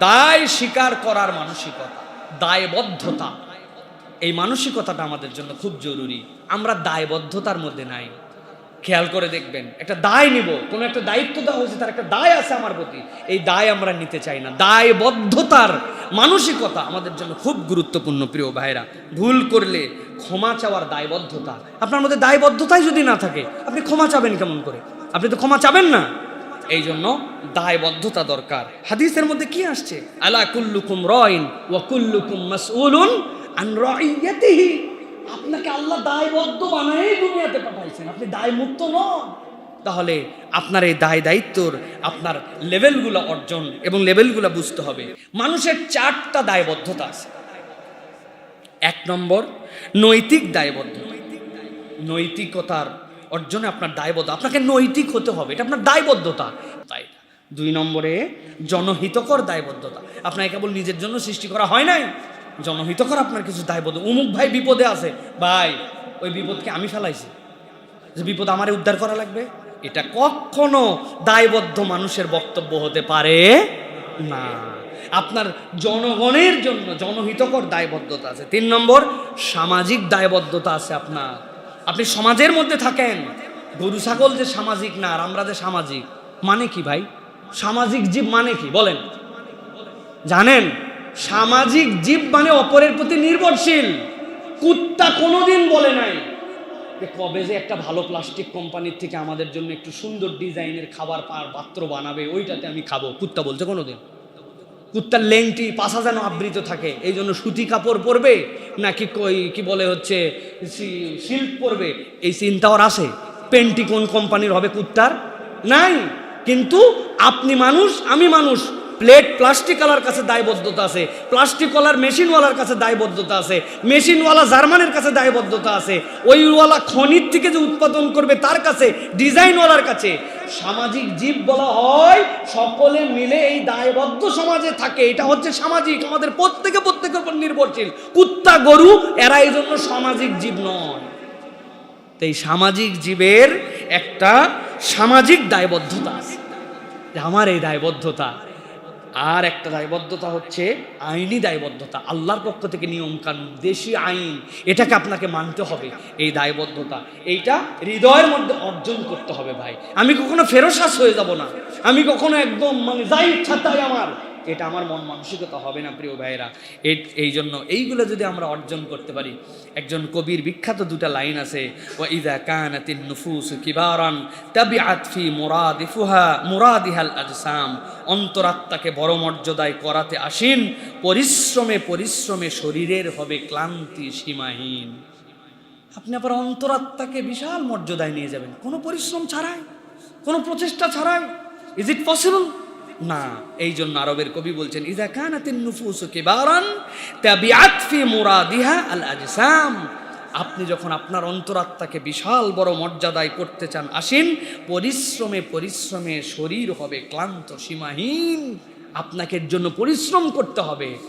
দায় স্বীকার করার মানসিকতা, দায়বদ্ধতা। এই মানসিকতাটা আমাদের জন্য খুব জরুরি। আমরা দায়বদ্ধতার মধ্যে নাই। খেয়াল করে দেখবেন, একটা দায় নিব, কোনো একটা দায়িত্ব দেওয়া হয়েছে, তার একটা দায় আছে আমার প্রতি। এই দায় আমরা নিতে চাই না। দায়বদ্ধতার মানসিকতা আমাদের জন্য খুব গুরুত্বপূর্ণ, প্রিয় ভাইরা ভুল করলে ক্ষমা চাওয়ার দায়বদ্ধতা। আপনার মধ্যে দায়বদ্ধতাই যদি না থাকে, আপনি ক্ষমা চাবেন কেমন করে? আপনি তো ক্ষমা চাবেন না। এই জন্য দায়বদ্ধতা দরকার। হাদিসের মধ্যে কি আসছে? আলা কুল্লুকুম রয়িন ওয়া কুল্লুকুম মাসউলুন আন রাইয়াতিহি। আপনাকে আল্লাহ দায়বদ্ধ বানাই দুনিয়াতে পাঠাইছেন। আপনি দায়মুক্ত নন। তাহলে আপনার এই দায় দায়িত্বর আপনার লেভেলগুলো অর্জন এবং লেভেলগুলো বুঝতে হবে। মানুষের চারটা দায়বদ্ধতা আছে। এক নম্বর নৈতিক দায়বদ্ধতা। নৈতিকতার অর্জনে আপনার দায়বদ্ধ। আপনাকে নৈতিক হতে হবে, এটা আপনার দায়বদ্ধতা। তাই দুই নম্বরে, জনহিতকর দায়বদ্ধতা। আপনাকে কেবল নিজের জন্য সৃষ্টি করা হয় নাই, জনহিতকর আপনার কিছু দায়বদ্ধ উমুক ভাই বিপদে আছে, ভাই, ওই বিপদকে আমি ফেলাইছি। যে বিপদ আমারে উদ্ধার করা লাগবে, এটা কখনো দায়বদ্ধ মানুষের বক্তব্য হতে পারে না। আপনার জনগণের জন্য জনহিতকর দায়বদ্ধতা আছে। তিন নম্বর, সামাজিক দায়বদ্ধতা আছে আপনার। আপনি সমাজের মধ্যে থাকেন। গরু, ছাগল যে সামাজিক না, আর আমরা যে সামাজিক মানে কি ভাই? সামাজিক জীব মানে কি? বলেন। জানেন? সামাজিক জীব মানে অপরের প্রতি নির্ভরশীল। কুত্তা কোনোদিন বলে নাই যে কবে যে একটা ভালো প্লাস্টিক কোম্পানির থেকে আমাদের জন্য একটু সুন্দর ডিজাইনের খাবার পা- পাত্র বানাবে, ওইটাতে আমি খাব। কুত্তা বলছে কোনোদিন। কুত্তার লেংটি পাশা যেন আবৃত থাকে। এই জন্য সুতি কাপড় পরবে, নাকি কই, কি বলে হচ্ছে সিল্ক পরবে? এই চিন্তা ওর আসে পেন্টি কোন কোম্পানির হবে কুত্তার? নাই। কিন্তু আপনি মানুষ, আমি মানুষ। প্লেট প্লাস্টিকওয়ালার কাছে দায়বদ্ধতা আছে, প্লাস্টিকওয়ালার মেশিনওয়ালার কাছে দায়বদ্ধতা আছে, মেশিনওয়ালা জার্মানের কাছে দায়বদ্ধতা আছে, ওইওয়ালা খনির থেকে যে উৎপাদন করবে তার কাছে, ডিজাইনওয়ালার কাছে। সামাজিক জীব বলা হয়, সকলে মিলে এই দায়বদ্ধ সমাজে থাকে। এটা হচ্ছে সামাজিক, আমাদের প্রত্যেকে প্রত্যেকের উপর নির্ভরশীল। কুত্তা, গরু, এরা এই জন্য সামাজিক জীব নয়। তো এই সামাজিক জীবের একটা সামাজিক দায়বদ্ধতা আছে। আমার এই দায়বদ্ধতা। আর একটা দায়বদ্ধতা হচ্ছে আইনি দায়বদ্ধতা, আল্লাহর পক্ষ থেকে নিয়ম কানুন, দেশি আইন, এটাকে আপনাকে মানতে হবে, এই দায়বদ্ধতা। এইটা হৃদয়ের মধ্যে অর্জন করতে হবে ভাই। আমি কখনো ফেরোসাস হয়ে যাব না। আমি কখনো একদম মানে যাই ইচ্ছা তাই আমার। এটা আমার মন মানসিকতা হবে না, প্রিয় ভাইয়েরা। এই- জন্য এইগুলো যদি আমরা অর্জন করতে পারি, একজন কবির বিখ্যাত দুটা লাইন আছে ও ইদা কানাতিন নুফুস কিবারান তাবিআত ফি মুরাদিফুহা, মুরাদিহাল আজসাম। অন্তরাত্মাকে বড় মর্যাদায় করাতে আসিন, পরিশ্রমে পরিশ্রমে শরীরের হবে ক্লান্তি সীমাহীন। আপনি আবার অন্তরাত্মাকে বিশাল মর্যাদায় নিয়ে যাবেন। কোনো পরিশ্রম ছাড়াই, কোনো প্রচেষ্টা ছাড়াই ইজ ইট পসিবল না এই জন্য আরবের কবি বলছেন ইজা কানাতিন নুফুসু কিবারান তাবিআত ফি মুরাদিহা আল আজসাম। আপনি যখন আপনার অন্তরাত্মাকে বিশাল বড় মর্যাদায় করতে চান, আসেন, পরিশ্রমে পরিশ্রমে শরীর হবে ক্লান্ত, সীমাহীন। আপনাকে জন্য পরিশ্রম করতে হবে।